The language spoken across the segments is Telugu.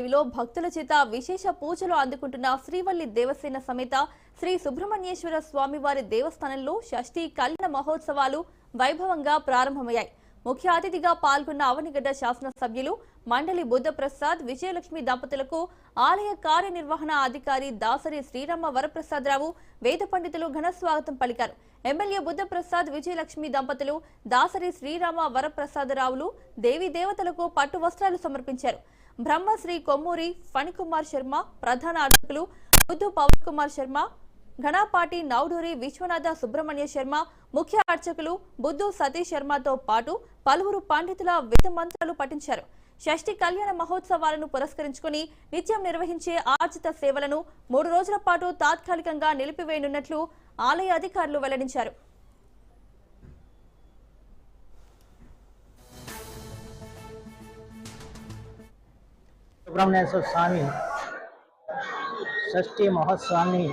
దేవిలో భక్తుల చేత విశేష పూజలు అందుకుంటున్న శ్రీవల్లి దేవసేన సమేత శ్రీ సుబ్రహ్మణ్యేశ్వర స్వామివారి దేవస్థానంలో షష్ఠీ కళ్యాణ మహోత్సవాలు వైభవంగా ప్రారంభమయ్యాయి. ముఖ్య అతిథిగా పాల్గొన్న అవనిగడ్డ శాసనసభ్యులు మండలి బుద్ధప్రసాద్ విజయలక్ష్మి దంపతులకు ఆలయ కార్యనిర్వహణ అధికారి దాసరి శ్రీరామ వరప్రసాదరావు వేద పండితులు ఘన స్వాగతం పలికారు. ఎమ్మెల్యే బుద్ధప్రసాద్ విజయలక్ష్మి దంపతులు దాసరి శ్రీరామ వరప్రసాదరావులు దేవీ దేవతలకు పట్టు వస్త్రాలు సమర్పించారు. బ్రహ్మశ్రీ కొమ్మూరి ఫణికుమార్ శర్మ ప్రధాన అర్చకులు బుద్ధు పవన్ కుమార్ శర్మ ఘనాపాటి నౌడూరి విశ్వనాథ సుబ్రహ్మణ్య శర్మ ముఖ్య అర్చకులు బుద్ధు సతీష్ శర్మతో పాటు పలువురు పండితుల వేద మంత్రాలు పఠించారు. షష్ఠి కళ్యాణ మహోత్సవాలను పురస్కరించుకుని నిత్యం నిర్వహించే ఆర్జిత సేవలను మూడు రోజుల పాటు తాత్కాలికంగా నిలిపివేయనున్నట్లు ఆలయ అధికారులు వెల్లడించారు. సుబ్రహ్మణ్యేశ్వర స్వామి షష్ఠి మహోత్సవాన్ని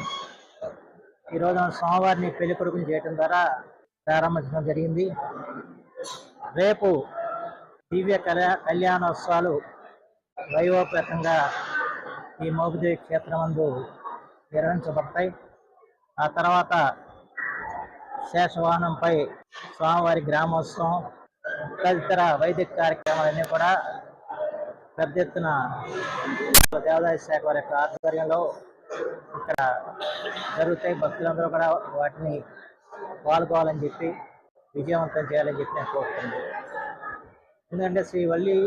ఈరోజు స్వామివారిని పెళ్ళి కొడుకుని చేయటం ద్వారా ప్రారంభించడం జరిగింది. రేపు దివ్య కళ్యా కళ్యాణోత్సవాలు వైభవపేతంగా ఈ మోగుదేవి క్షేత్రమందు నిర్వహించబడతాయి. ఆ తర్వాత శేషవాహనంపై స్వామివారి గ్రామోత్సవం తదితర వైదిక కార్యక్రమాలన్నీ కూడా పెద్ద ఎత్తున దేవాదాయ శాఖ వారి యొక్క ఆధ్వర్యంలో ఇక్కడ జరుగుతాయి. భక్తులందరూ కూడా వాటిని పాల్గొవాలని చెప్పి విజయవంతం చేయాలని చెప్పి నేను కోరుతున్నాను ఎందుకంటే శ్రీ వల్లి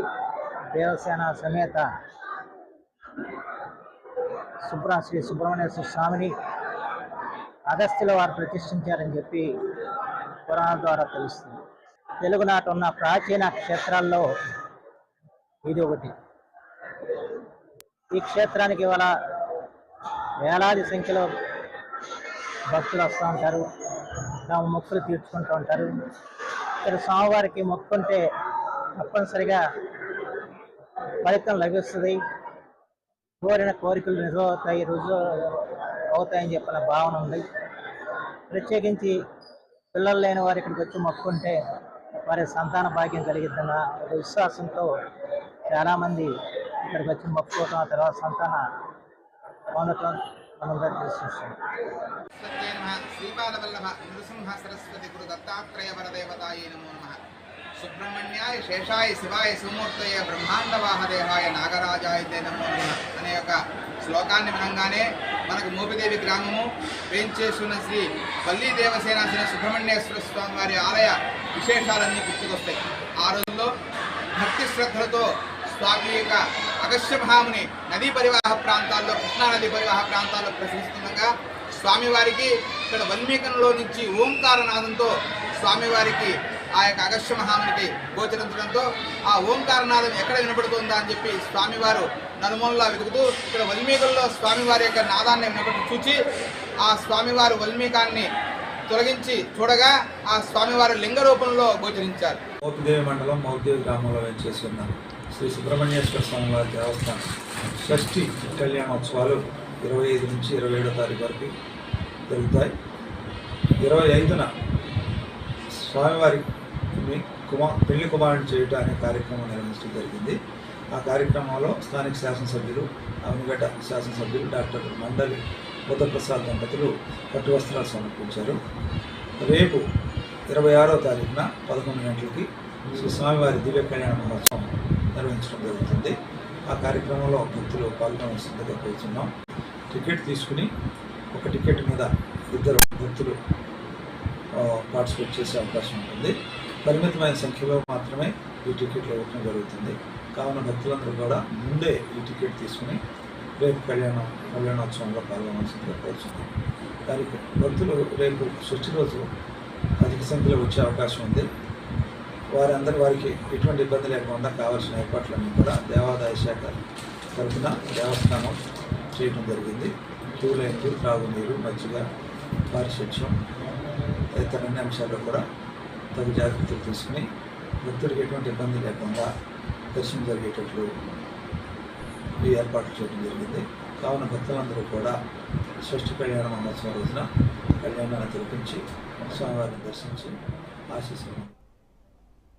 దేవసేన సమేత సుబ్ర శ్రీ సుబ్రహ్మణ్యేశ్వర స్వామిని అగస్త్యుల వారు ప్రతిష్ఠించారని చెప్పి పురాణాల ద్వారా తెలుస్తుంది. తెలుగునాట ఉన్న ప్రాచీన క్షేత్రాల్లో ఇది ఒకటి. ఈ క్షేత్రానికి ఇవాళ వేలాది సంఖ్యలో భక్తులు వస్తూ ఉంటారు. తమ మొక్కులు తీర్చుకుంటూ ఉంటారు. ఇక్కడ స్వామివారికి మొక్కుంటే తప్పనిసరిగా ఫలితం లభిస్తుంది. కోరిన కోరికలు నిజమవుతాయి రుజువు అవుతాయని చెప్పిన భావన ఉంది. ప్రత్యేకించి పిల్లలు లేని వారు ఇక్కడికి వచ్చి మొక్కుంటే వారి సంతాన భాగ్యం కలిగిద్దన్న ఒక విశ్వాసంతో చాలామంది ఇక్కడికి వచ్చి మొక్కుకోవటం ఆ తర్వాత సంతాన పొందటం శ్రీపాదవల్లభ నృసింహ సరస్వతి గురు దత్తాత్రేయ వరదేవతాయ నమో నమ సుబ్రహ్మణ్యాయ శేషాయ శివాయ సుమూర్తయ బ్రహ్మాండ వాహదేహాయ నాగరాజాయ నమో నమ అనే యొక్క శ్లోకాన్ని వినంగానే మనకు మోపిదేవి గ్రామము వేంచేస్తున్న శ్రీ వల్లీ దేవసేన శ్రీ సుబ్రహ్మణ్యేశ్వర స్వామి వారి ఆలయ విశేషాలన్నీ గుర్తుకొస్తాయి ఆ రోజుల్లో భక్తి శ్రద్ధలతో స్వామి యొక్క అగశ్యమహామిని నదీ పరివాహ ప్రాంతాల్లో కృష్ణా నదీ పరివాహ ప్రాంతాల్లో ప్రశ్నిస్తుండగా స్వామివారికి ఇక్కడ వల్మీకంలో నుంచి ఓంకారనాథంతో స్వామివారికి ఆ యొక్క అగస్య మహామునికి గోచరించడంతో ఆ ఓంకారనాథం ఎక్కడ వినపడుతుందా అని చెప్పి స్వామివారు నలుమూలలా వెతుకుతూ ఇక్కడ వల్మీకంలో స్వామివారి యొక్క నాదాన్ని వినపడి చూచి ఆ స్వామివారు వల్మీకాన్ని తొలగించి చూడగా ఆ స్వామివారు లింగ రూపంలో గోచరించారు మండలం మోపిదేవి గ్రామంలో వేచేసి శ్రీ సుబ్రహ్మణ్యేశ్వర స్వామి వారి దేవస్థానం. షష్ఠి కళ్యాణోత్సవాలు ఇరవై ఐదు నుంచి ఇరవై ఏడో తారీఖు వరకు జరుగుతాయి. ఇరవై ఐదున స్వామివారి కుమార్ పెళ్ళి కుమారుని చేయుట అనే కార్యక్రమం నిర్వహించడం జరిగింది. ఆ కార్యక్రమంలో స్థానిక శాసనసభ్యులు అవనిగడ్డ శాసనసభ్యులు డాక్టర్ మండలి బుద్ధప్రసాద్ దంపతులు పట్టు వస్త్రాలు సమర్పించారు. రేపు ఇరవై ఆరో తారీఖున పదకొండు గంటలకి శ్రీ స్వామివారి దివ్య కళ్యాణ మహోత్సవం నిర్వహించడం జరుగుతుంది. ఆ కార్యక్రమంలో భక్తులు పాల్గొనవలసిందిగా కోరుతున్నాం టికెట్ తీసుకుని ఒక టికెట్ మీద ఇద్దరు భక్తులు పార్టిసిపేట్ చేసే అవకాశం ఉంటుంది. పరిమితమైన సంఖ్యలో మాత్రమే ఈ టికెట్లు ఇవ్వడం జరుగుతుంది. కావున భక్తులందరూ కూడా ముందే ఈ టికెట్ తీసుకుని రేపు కళ్యాణం కళ్యాణోత్సవంలో పాల్గొనాల్సిందిగా కోరుతున్నాం దానికి భక్తులు రేపు షష్ఠి రోజు అధిక సంఖ్యలో వచ్చే అవకాశం ఉంది. వారందరి వారికి ఎటువంటి ఇబ్బంది లేకుండా కావాల్సిన ఏర్పాట్లన్నీ కూడా దేవాదాయ శాఖ తరఫున దేవస్థానం చేయడం జరిగింది. క్యూ లైన్లు త్రాగునీరు మజ్జిగ పారిశుధ్యం తదితర అన్ని అంశాల్లో కూడా తగు జాగ్రత్తలు తీసుకుని భక్తుడికి ఎటువంటి ఇబ్బంది లేకుండా దర్శనం జరిగేటట్లు ఈ ఏర్పాట్లు చేయడం జరిగింది. కావున భక్తులందరూ కూడా షష్ఠి కళ్యాణ మహోత్సవం రోజున కళ్యాణాన్ని తిరిపించి స్వామివారిని దర్శించి ఆశీస్సులు